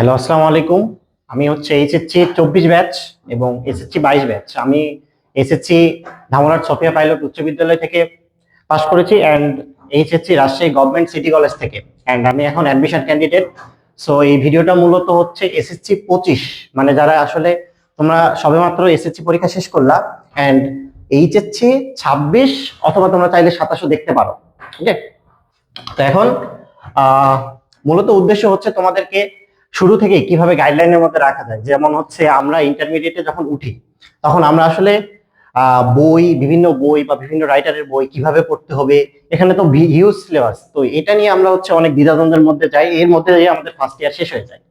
Hello আসসালামু আলাইকুম। আমি হচ্ছে এইচএসসি চব্বিশ ব্যাচ এবং এসএসসি বাইশ ব্যাচ। আমি এসএসসি ধামরাট সফিয়া পাইলট উচ্চ বিদ্যালয় থেকে পাশ করেছি and HSC Rajshahi government city college থেকে। অ্যান্ড আমি এখন অ্যাডমিশন ক্যান্ডিডেট সো এই ভিডিওটা মূলত হচ্ছে এসএসসি পঁচিশ। মানে যারা আসলে তোমরা সবেমাত্র এসএসসি পরীক্ষা শেষ করলা অ্যান্ড এইচএসসি ছাব্বিশ অথবা তোমরা চাইলে সাতাশও দেখতে পারো। ওকে তো এখন মূলত উদ্দেশ্য হচ্ছে তোমাদেরকে শুরু থেকে কীভাবে গাইডলাইনের মধ্যে রাখা যায়, যেমন হচ্ছে আমরা ইন্টারমিডিয়েটে যখন উঠি, তখন আমরা আসলে বই, বিভিন্ন বই বা বিভিন্ন রাইটারের বই কীভাবে পড়তে হবে, এখানে তো হিউজ সিলেবাস তো এটা নিয়ে আমরা হচ্ছে অনেক দ্বিধাদ্বন্দ্বের মধ্যে যাই, এর মধ্যে আমাদের ফার্স্ট ইয়ার শেষ হয়ে যায়।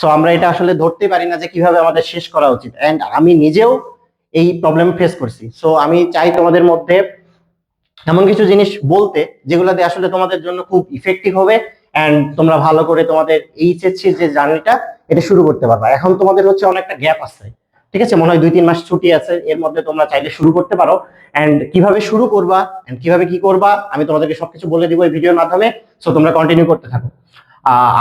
সো আমরা এটা আসলে ধরতেই পারি না যে কীভাবে আমাদের শেষ করা উচিত এন্ড আমি নিজেও এই প্রবলেম ফেস করছি। সো আমি চাই তোমাদের মধ্যে এমন কিছু জিনিস বলতে যেগুলোতে আসলে তোমাদের জন্য খুব ইফেক্টিভ হবে এন্ড তোমরা ভালো করে তোমাদের এইচএসসি যে জার্নিটা, এটা শুরু করতে পারবা। এখন তোমাদের হচ্ছে অনেকটা গ্যাপ আছে। ঠিক আছে? মনে হয় দুই, তিন মাস ছুটি আছে। এর মধ্যে তোমরা চাইলে শুরু করতে পারো। এন্ড কীভাবে শুরু করবা এন্ড কীভাবে কি করবা, আমি তোমাদেরকে সবকিছু বলে দিব এই ভিডিওর মাধ্যমে। সো তোমরা কন্টিনিউ করতে থাকো।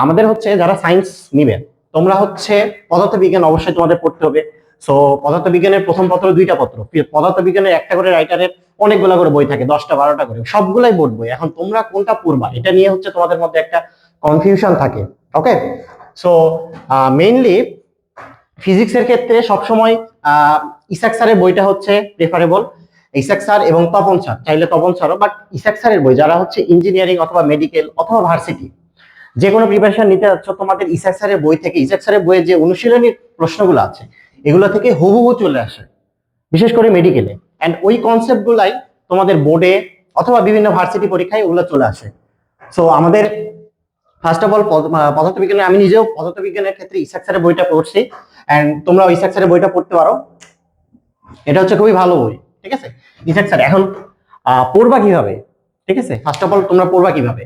আমাদের হচ্ছে যারা সায়েন্স নিবে, তোমরা হচ্ছে পদার্থ বিজ্ঞান অবশ্যই তোমাদের পড়তে হবে। সো পদার্থ বিজ্ঞানের প্রথম পত্র দুইটা পত্র। পদার্থ বিজ্ঞানের একটা করে রাইটারের অনেকগুলো করে বই থাকে, দশটা, বারোটা করে। সবগুলাই বোর্ড বই। এখন তোমরা কোনটা পড়বা, এটা নিয়ে হচ্ছে তোমাদের মধ্যে একটা কনফিউশন থাকে ওকে সো মেইনলি ফিজিক্সের ক্ষেত্রে সবসময় ইসাক স্যারের বইটা হচ্ছে প্রেফারেবল ইসাক স্যার এবং তপন স্যার, চাইলে তপন স্যারও বাট ইসাক স্যারের বই, যারা হচ্ছে ইঞ্জিনিয়ারিং অথবা মেডিকেল অথবা ভার্সিটি যে কোনো প্রিপারেশন নিতে যাচ্ছ, তোমাদের ইসাক স্যারের বই থেকে, ইসাক স্যারের বইয়ের যে অনুশীলনী প্রশ্নগুলো আছে এগুলো থেকে হুবহু চলে আসে, বিশেষ করে মেডিকেলে অ্যান্ড ওই কনসেপ্টগুলাই তোমাদের বোর্ডে অথবা বিভিন্ন ভার্সিটি পরীক্ষায় ওগুলো চলে আসে। সো আমাদের ফার্স্ট অফ অল পদার্থ বিজ্ঞানে আমি নিজেও পদার্থবিজ্ঞানের ক্ষেত্রে ইসাক স্যারের বইটা পড়ছি। অ্যান্ড তোমরা ইসাক স্যারের বইটা পড়তে পারো। এটা হচ্ছে খুবই ভালো বই, ঠিক আছে? ইসাক স্যার এখন পড়বা কীভাবে? ঠিক আছে? ফার্স্ট অফ অল তোমরা পড়বা কীভাবে?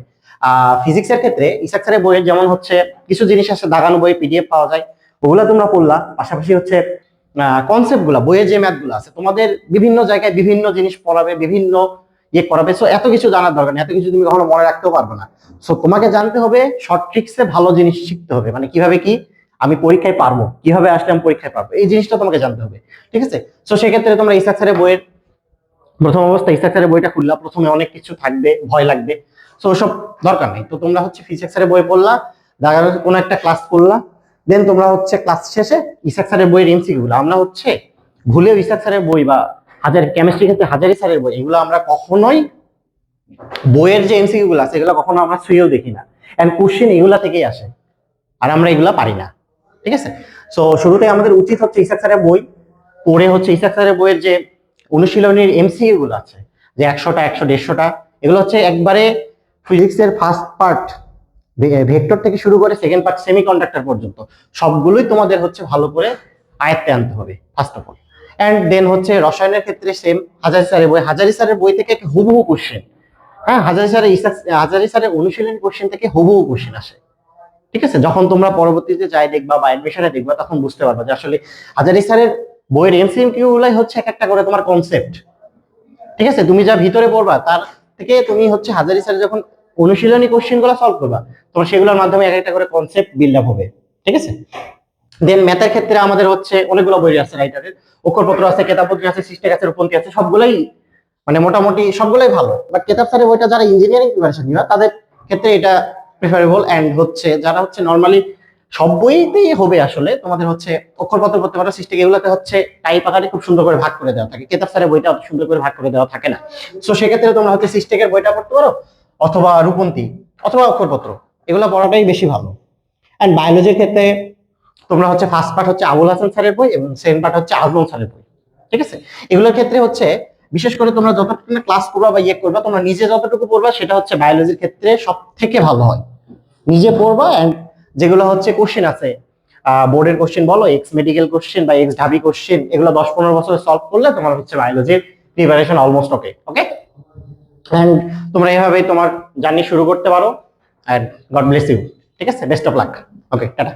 ফিজিক্সের ক্ষেত্রে ইসাক স্যারের বইয়ের যেমন হচ্ছে, কিছু জিনিস আছে দাগানো বই পিডিএফ পাওয়া যায়। ওগুলা তোমরা পড়লা, পাশাপাশি হচ্ছে কনসেপ্টগুলা, বইয়ের যে ম্যাথগুলো আছে, তোমাদের বিভিন্ন জায়গায় বিভিন্ন জিনিস পড়াবে, বিভিন্ন ইয়ে করাবে সো এত কিছু জানার দরকার নেই, এত কিছু তুমি কখনো মনে রাখতেও পারবে না। সো তোমাকে জানতে হবে শর্ট ট্রিক্সে ভালো জিনিস শিখতে হবে মানে কীভাবে কি আমি পরীক্ষায় পারব, কীভাবে আসলে আমি পরীক্ষায় পারব, এই জিনিসটা তোমাকে জানতে হবে, ঠিক আছে? সো সেক্ষেত্রে তোমরা ইসাক স্যারের বইয়ের প্রথম অবস্থা, ইসাক স্যারের বইটা খুললা, প্রথমে অনেক কিছু থাকবে, ভয় লাগবে সো ওসব দরকার নেই। তো তোমরা হচ্ছে ফিজিক্স স্যারের বই পড়লা দেখা কোনো একটা ক্লাস করলা দেন তোমরা হচ্ছে ক্লাস শেষে ইসাক স্যারের বইয়ের এমসিকিউ গুলো। আমরা হচ্ছে ভুলেও ইসাক স্যারের বই বা হাজার কেমিস্ট্রি ক্ষেত্রে হাজারি স্যারের বই, এগুলো আমরা কখনোই বইয়ের যে এমসিকিউ গুলো আছে, এগুলো কখনো আমরা ছুঁয়েও দেখি না। এন্ড কোশ্চেন এগুলা থেকেই আসে। আর আমরা এগুলা পারি না। ঠিক আছে? সো শুরুতে আমাদের উচিত হচ্ছে ইসাক স্যারের বই, পড়ে হচ্ছে ইসাক স্যারের বইয়ের যে অনুশীলনীর এমসিকিউ গুলো আছে, যে একশোটা, একশো দেড়শোটা, এগুলো হচ্ছে একবারে ফিজিক্সের ফার্স্ট পার্ট ভেক্টর থেকে শুরু করে সেকেন্ড পার্ট সেমি কন্ডাক্টর পর্যন্ত সবগুলোই তোমাদের হচ্ছে ভালো করে আয়ত্তে আনতে হবে first of all and then হচ্ছে রসায়নের ক্ষেত্রে সেম হাজারি স্যারের বই, হাজারি স্যারের বই থেকে হুবহু কোশ্চেন হ্যাঁ হাজারি স্যারের হাজারি স্যারের অনুশীলনী কোশ্চেন থেকে হুবহু কোশ্চেন আসে। ঠিক আছে? যখন তোমরা পরবর্তীতে যাই দেখবা বা অ্যাডমিশনে দেখবা, তখন বুঝতে পারবা যে আসলে হাজারি স্যারের বইয়ের এমসিএমকিউ গুলাই হচ্ছে এক একটা করে তোমার কনসেপ্ট ঠিক আছে? তুমি যা ভিতরে পড়বা, তার থেকে তুমি হচ্ছে হাজারি স্যারের যখন অনুশীলনী কোশ্চেনগুলো সলভ করবা। তোমার সেগুলোর মাধ্যমে এক একটা করে কনসেপ্ট বিল্ড আপ হবে। ঠিক আছে? দেন ম্যাথের ক্ষেত্রে আমাদের হচ্ছে অনেকগুলো বই আছে রাইটারের অক্ষরপত্র আছে, কেতাবপত্র আছে সিস্টেক আছে, রূপন্তি আছে, সবগুলাই মানে মোটামুটি সবগুলাই ভালো। বাট কেতাব স্যারের বইটা যারা ইঞ্জিনিয়ারিং প্রিপারেশন নিবা, তাদের ক্ষেত্রে এটা প্রেফারেবল এন্ড হচ্ছে যারা হচ্ছে নর্মালি সব বইতেই হবে আসলে, তোমাদের হচ্ছে অক্ষরপত্র করতে পারো সিস্টেক এগুলোতে হচ্ছে টাইপ আকারে খুব সুন্দর করে ভাগ করে দেওয়া থাকে। কেতাব স্যারের বইটা অত সুন্দর করে ভাগ করে দেওয়া থাকে না। সো সেক্ষেত্রে তোমরা হচ্ছে সিস্টেকের বইটা পড়তে পারো অথবা রূপন্তি, অথবা অক্ষরপত্র, এগুলো পড়াটাই বেশি ভালো। অ্যান্ড বায়োলজির ক্ষেত্রে তোমরা হচ্ছে ফার্স্ট পার্ট হচ্ছে আবুল হাসান স্যারের বই এবং সেকেন্ড পার্ট হচ্ছে আজমল স্যারের বই। ঠিক আছে? এগুলোর ক্ষেত্রে হচ্ছে বিশেষ করে তোমরা যতটুকু ক্লাস করবা বা ইয়ে করবা, তোমরা নিজে যতটুকু পড়বা, সেটা হচ্ছে বায়োলজির ক্ষেত্রে সব থেকে ভালো হয়। নিজে পড়বা অ্যান্ড যেগুলো হচ্ছে কোশ্চেন আছে বোর্ডের কোশ্চেন বলো এক্স মেডিকেল কোশ্চেন বা এক্স ঢাবি কোশ্চেন এগুলো দশ পনেরো বছর সলভ করলে তোমার হচ্ছে বায়োলজির preparation almost okay okay and তোমরা এভাবেই তোমার জার্নি শুরু করতে পারো। অ্যান্ড গড ব্লেস ইউ ঠিক আছে? Best of luck okay tata.